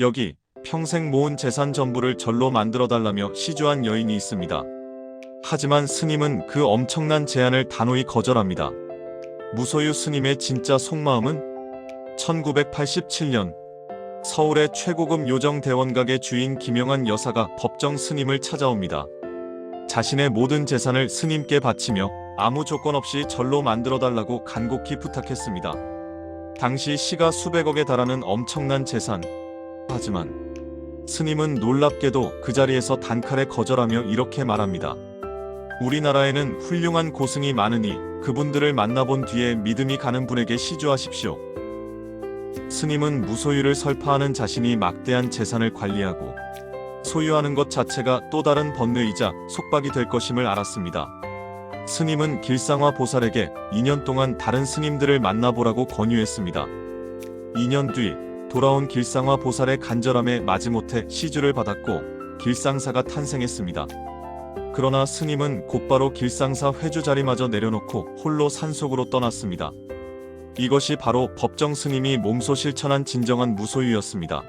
여기 평생 모은 재산 전부를 절로 만들어 달라며 시주한 여인이 있습니다. 하지만 스님은 그 엄청난 제안을 단호히 거절합니다. 무소유 스님의 진짜 속마음은 1987년 서울의 최고급 요정 대원각의 주인 김영한 여사가 법정 스님을 찾아옵니다. 자신의 모든 재산을 스님께 바치며 아무 조건 없이 절로 만들어 달라고 간곡히 부탁했습니다. 당시 시가 수백억에 달하는 엄청난 재산. 하지만 스님은 놀랍게도 그 자리에서 단칼에 거절하며 이렇게 말합니다. 우리나라에는 훌륭한 고승이 많으니 그분들을 만나본 뒤에 믿음이 가는 분에게 시주하십시오. 스님은 무소유를 설파하는 자신이 막대한 재산을 관리하고 소유하는 것 자체가 또 다른 번뇌이자 속박이 될 것임을 알았습니다. 스님은 길상화 보살에게 2년 동안 다른 스님들을 만나보라고 권유했습니다. 2년 뒤 돌아온 길상화 보살의 간절함에 마지못해 시주를 받았고 길상사가 탄생했습니다. 그러나 스님은 곧바로 길상사 회주 자리마저 내려놓고 홀로 산속으로 떠났습니다. 이것이 바로 법정 스님이 몸소 실천한 진정한 무소유였습니다.